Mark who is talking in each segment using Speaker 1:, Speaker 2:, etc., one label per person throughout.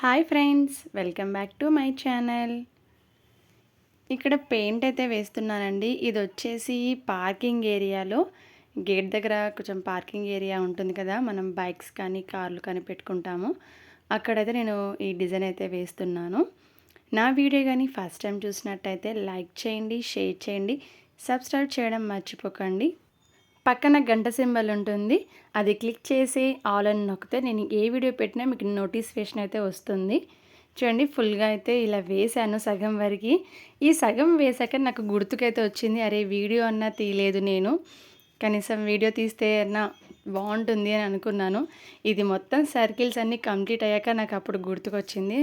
Speaker 1: Hi friends welcome back to my channel. ఇక్కడ paint అయితే వేస్తున్నానండి. ఇది వచ్చేసి పార్కింగ్ ఏరియాలో. గేట్ దగ్గర కొంచెం పార్కింగ్ ఏరియా ఉంటుంది కదా మనం బైక్స్ కానీ కార్లు కానీ పెట్టుకుంటాము. అక్కడైతే నేను ఈ డిజైన్ అయితే వేస్తున్నాను. నా వీడియో కానీ ఫస్ట్ టైం చూసినట్టయితే లైక్ చేయండి షేర్ చేయండి సబ్స్క్రైబ్ చేయడం మర్చిపోకండి. పక్కన గంట సింబల్ ఉంటుంది. అది క్లిక్ చేసి ఆల్ అని నొక్కితే నేను ఏ వీడియో పెట్టినా మీకు నోటిఫికేషన్ అయితే వస్తుంది. చూడండి ఫుల్గా అయితే ఇలా వేసాను సగం వరకు. ఈ సగం వేసాక నాకు గుర్తుకైతే వచ్చింది అరే వీడియో అన్నా తీయలేదు నేను. కనీసం వీడియో తీస్తే అన్నా బాగుంటుంది అని అనుకున్నాను. ఇది మొత్తం సర్కిల్స్ అన్నీ కంప్లీట్ అయ్యాక నాకు అప్పుడు గుర్తుకొచ్చింది.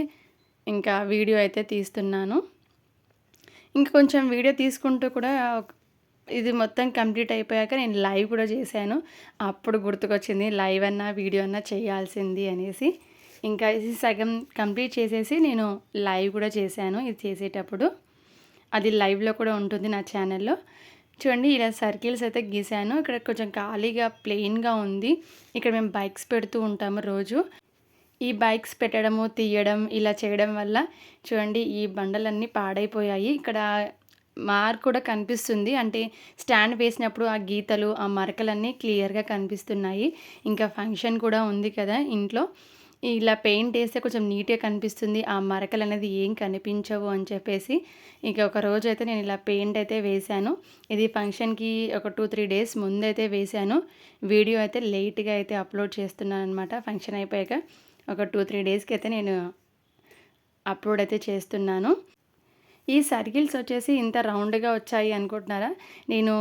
Speaker 1: ఇంకా వీడియో అయితే తీస్తున్నాను. ఇంకా కొంచెం వీడియో తీసుకుంటూ కూడా ఇది మొత్తం కంప్లీట్ అయిపోయాక నేను లైవ్ కూడా చేశాను. అప్పుడు గుర్తుకొచ్చింది లైవ్ అన్నా వీడియో అన్నా చేయాల్సింది అనేసి. ఇంకా ఇది సగం కంప్లీట్ చేసేసి నేను లైవ్ కూడా చేశాను ఇది చేసేటప్పుడు. అది లైవ్లో కూడా ఉంటుంది నా ఛానల్లో. చూడండి ఇలా సర్కిల్స్ అయితే గీసాను ఇక్కడ కొంచెం ఖాళీగా ప్లెయిన్గా ఉంది. ఇక్కడ మేము బైక్స్ పెడుతూ ఉంటాము రోజు. ఈ బైక్స్ పెట్టడము తీయడం ఇలా చేయడం వల్ల చూడండి ఈ బండలన్నీ పాడైపోయాయి. ఇక్కడ మార్క్ కూడా కనిపిస్తుంది. అంటే స్టాండ్ వేసినప్పుడు ఆ గీతలు ఆ మరకలన్నీ క్లియర్గా కనిపిస్తున్నాయి. ఇంకా ఫంక్షన్ కూడా ఉంది కదా ఇంట్లో. ఇలా పెయింట్ వేస్తే కొంచెం నీట్గా కనిపిస్తుంది. ఆ మరకలు అనేది ఏం కనిపించవు అని చెప్పేసి ఇక ఒక రోజు అయితే నేను ఇలా పెయింట్ అయితే వేశాను. ఇది ఫంక్షన్కి ఒక టూ త్రీ డేస్ ముందైతే వేశాను. వీడియో అయితే లేట్గా అయితే అప్లోడ్ చేస్తున్నాను అనమాట ఫంక్షన్ అయిపోయాక ఒక టూ త్రీ డేస్కి అయితే నేను అప్లోడ్ అయితే చేస్తున్నాను. ఈ సర్కిల్స్ వచ్చేసి ఇంత రౌండ్గా వచ్చాయి అనుకుంటున్నారా? నేను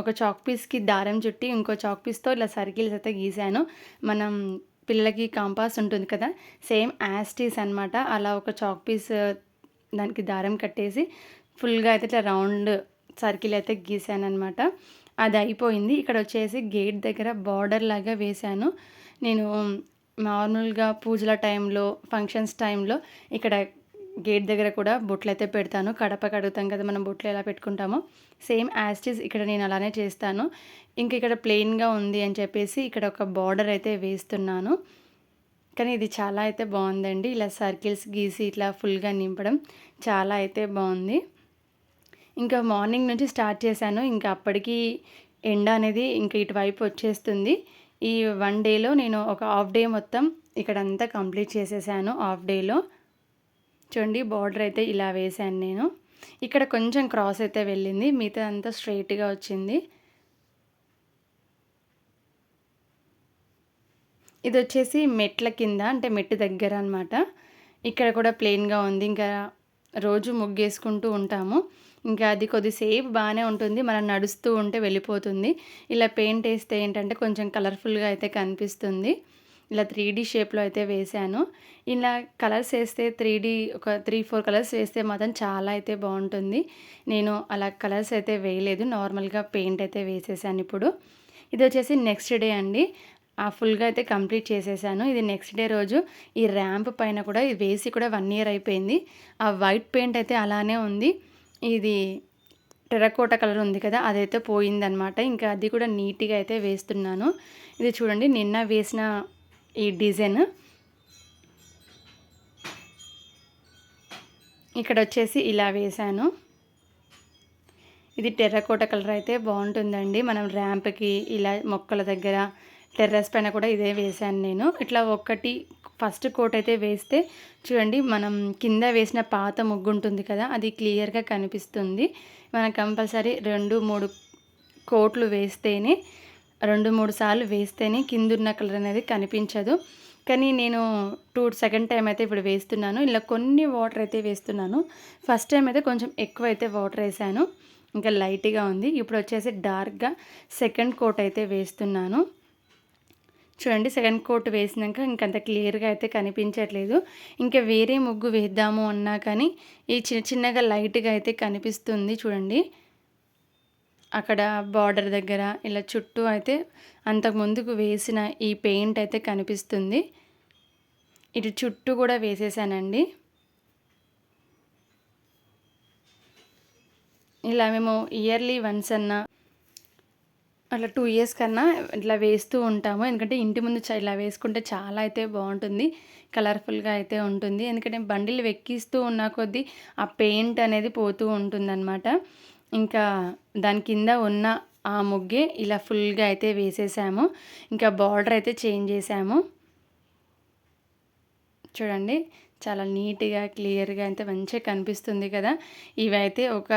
Speaker 1: ఒక చాక్ పీస్కి దారం చుట్టి ఇంకో చాక్ పీస్తో ఇలా సర్కిల్స్ అయితే గీసాను. మనం పిల్లలకి కాంపాస్ ఉంటుంది కదా సేమ్ యాస్టీస్ అనమాట అలా ఒక చాక్ పీస్ దానికి దారం కట్టేసి ఫుల్గా అయితే ఇట్లా రౌండ్ సర్కిల్ అయితే గీసాను అనమాట అది అయిపోయింది. ఇక్కడ వచ్చేసి గేట్ దగ్గర బార్డర్ లాగా వేశాను నేను నార్మల్గా పూజల టైంలో ఫంక్షన్స్ టైంలో ఇక్కడ గేట్ దగ్గర కూడా బొట్లు అయితే పెడతాను. కడప కడుగుతాం కదా మనం బొట్లు ఎలా పెట్టుకుంటామో. సేమ్ యాస్టిస్ ఇక్కడ నేను అలానే చేస్తాను. ఇంక ఇక్కడ ప్లెయిన్గా ఉంది అని చెప్పేసి ఇక్కడ ఒక బార్డర్ అయితే వేస్తున్నాను. కానీ ఇది చాలా అయితే బాగుందండి. ఇలా సర్కిల్స్ గీసి ఇట్లా ఫుల్గా నింపడం చాలా అయితే బాగుంది. ఇంకా మార్నింగ్ నుంచి స్టార్ట్ చేశాను. ఇంకా అప్పటికి ఎండ అనేది ఇంకా ఇటువైపు వచ్చేస్తుంది. ఈ వన్ డేలో నేను ఒక హాఫ్ డే మొత్తం ఇక్కడంతా కంప్లీట్ చేసేసాను హాఫ్ డేలో చూడండి బార్డర్ అయితే ఇలా వేసాను నేను. ఇక్కడ కొంచెం క్రాస్ అయితే వెళ్ళింది మిగతా అంతా స్ట్రైట్గా వచ్చింది. ఇది వచ్చేసి మెట్ల కింద అంటే మెట్టు దగ్గర అనమాట ఇక్కడ కూడా ప్లెయిన్గా ఉంది ఇంకా రోజు ముగ్గేసుకుంటూ ఉంటాము. ఇంకా అది కొద్దిసేపు బాగానే ఉంటుంది మనం నడుస్తూ ఉంటే వెళ్ళిపోతుంది. ఇలా పెయింట్ వేస్తే ఏంటంటే కొంచెం కలర్ఫుల్గా అయితే కనిపిస్తుంది. ఇలా త్రీ డీ షేప్లో అయితే వేశాను. ఇలా కలర్స్ వేస్తే త్రీ డీ ఒక త్రీ ఫోర్ కలర్స్ వేస్తే మాత్రం చాలా అయితే బాగుంటుంది. నేను అలా కలర్స్ అయితే వేయలేదు. నార్మల్గా పెయింట్ అయితే వేసేసాను ఇప్పుడు. ఇది వచ్చేసి నెక్స్ట్ డే అండి. ఆ ఫుల్గా అయితే కంప్లీట్ చేసేసాను. ఇది నెక్స్ట్ డే రోజు ఈ ర్యాంప్ పైన కూడా ఇది వేసి కూడా వన్ ఇయర్ అయిపోయింది. ఆ వైట్ పెయింట్ అయితే అలానే ఉంది. ఇది టెరకోట కలర్ ఉంది కదా అదైతే పోయిందనమాట ఇంకా అది కూడా నీట్గా అయితే వేస్తున్నాను. ఇది చూడండి నిన్న వేసిన ఈ డిజైన్. ఇక్కడ వచ్చేసి ఇలా వేశాను. ఇది టెర్రకోట కలర్ అయితే బాగుంటుందండి. మనం ర్యాంప్కి ఇలా మొక్కల దగ్గర టెర్రస్ పైన కూడా ఇదే వేశాను నేను. ఇట్లా ఒక్కటి ఫస్ట్ కోట్ అయితే వేస్తే చూడండి మనం కింద వేసిన పాత ముగ్గు ఉంటుంది కదా అది క్లియర్గా కనిపిస్తుంది. మనం కంపల్సరీ రెండు మూడు కోట్లు వేస్తేనే రెండు మూడు సార్లు వేస్తేనే కిందున్న కలర్ అనేది కనిపించదు. కానీ నేను టూ సెకండ్ టైం అయితే ఇప్పుడు వేస్తున్నాను. ఇలా కొన్ని వాటర్ అయితే వేస్తున్నాను. ఫస్ట్ టైం అయితే కొంచెం ఎక్కువ అయితే వాటర్ వేసాను. ఇంకా లైట్గా ఉంది. ఇప్పుడు వచ్చేసి డార్క్గా సెకండ్ కోట్ అయితే వేస్తున్నాను. చూడండి సెకండ్ కోట్ వేసినాక ఇంకంత క్లియర్గా అయితే కనిపించట్లేదు. ఇంకా వేరే ముగ్గు వేద్దాము అన్నా కానీ ఈ చిన్న చిన్నగా లైట్గా అయితే కనిపిస్తుంది చూడండి. అక్కడ బార్డర్ దగ్గర ఇలా చుట్టూ అయితే అంతకు ముందుకు వేసిన ఈ పెయింట్ అయితే కనిపిస్తుంది. ఇటు చుట్టూ కూడా వేసేసానండి. ఇలా మేము ఇయర్లీ వన్స్ అన్న అట్లా టూ ఇయర్స్ కన్నా ఇట్లా వేస్తూ ఉంటాము. ఎందుకంటే ఇంటి ముందు చ- ఇలా వేసుకుంటే చాలా అయితే బాగుంటుంది. కలర్ఫుల్గా అయితే ఉంటుంది. ఎందుకంటే బండిలు వెక్కిస్తూ ఉన్న కొద్దీ ఆ పెయింట్ అనేది పోతూ ఉంటుందన్నమాట. ఇంకా దాని కింద ఉన్న ఆ ముగ్గే ఇలా ఫుల్గా అయితే వేసేసాము. ఇంకా బార్డర్ అయితే చేంజ్ చేసాము. చూడండి చాలా నీట్గా క్లియర్గా అయితే మంచిగా కనిపిస్తుంది కదా. ఇవైతే ఒక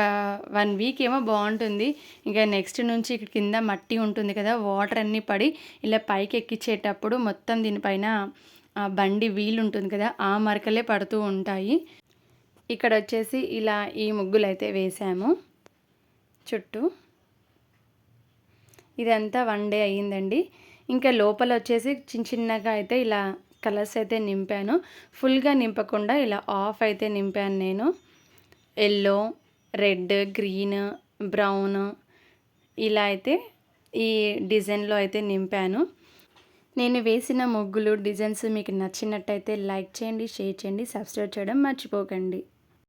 Speaker 1: వన్ వీక్ ఏమో బాగుంటుంది. ఇంకా నెక్స్ట్ నుంచి ఇక్కడ కింద మట్టి ఉంటుంది కదా వాటర్ అన్నీ పడి ఇలా పైకి ఎక్కించేటప్పుడు మొత్తం దీనిపైన ఆ బండి వీల్ ఉంటుంది కదా ఆ మరకలే పడుతూ ఉంటాయి. ఇక్కడ వచ్చేసి ఇలా ఈ ముగ్గులు అయితే వేసాము. చుట్టూ. ఇదంతా వన్ డే అయ్యిందండి. ఇంకా లోపల వచ్చేసి చిన్న చిన్నగా అయితే ఇలా కలర్స్ అయితే నింపాను. ఫుల్గా నింపకుండా ఇలా ఆఫ్ అయితే నింపాను నేను. ఎల్లో రెడ్ గ్రీన్ బ్రౌన్ ఇలా అయితే ఈ డిజైన్లో అయితే నింపాను. నేను వేసిన ముగ్గులు డిజైన్స్ మీకు నచ్చినట్టయితే లైక్ చేయండి షేర్ చేయండి సబ్స్క్రైబ్ చేయడం మర్చిపోకండి.